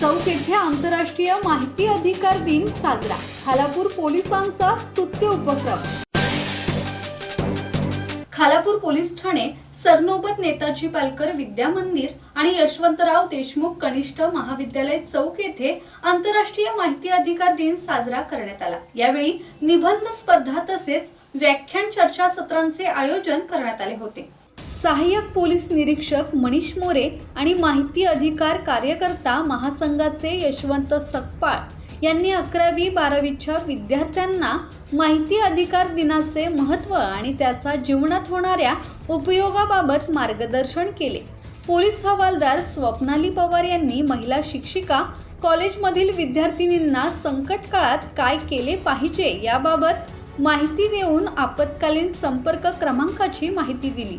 चौक येथे आंतरराष्ट्रीय माहिती अधिकार दिन साजरा. खालापूर पोलिसांचा स्तुत्य उपक्रम. खालापूर पोलीस ठाणे सरनोबत नेताजी पालकर विद्या मंदिर आणि यशवंतराव देशमुख कनिष्ठ महाविद्यालय चौक येथे आंतरराष्ट्रीय माहिती अधिकार दिन साजरा करण्यात आला. यावेळी निबंध स्पर्धा तसेच व्याख्यान चर्चा सत्रांचे आयोजन करण्यात आले होते. सहाय्यक पोलीस निरीक्षक मनीष मोरे आणि माहिती अधिकार कार्यकर्ता महासंघाचे यशवंत सकपाळ यांनी अकरावी बारावीच्या विद्यार्थ्यांना माहिती अधिकार दिनाचे महत्त्व आणि त्याचा जीवनात होणाऱ्या उपयोगाबाबत मार्गदर्शन केले. पोलीस हवालदार स्वप्नाली पवार यांनी महिला शिक्षिका कॉलेजमधील विद्यार्थिनींना संकट काळात काय केले पाहिजे याबाबत माहिती देऊन आपत्कालीन संपर्क क्रमांकाची माहिती दिली.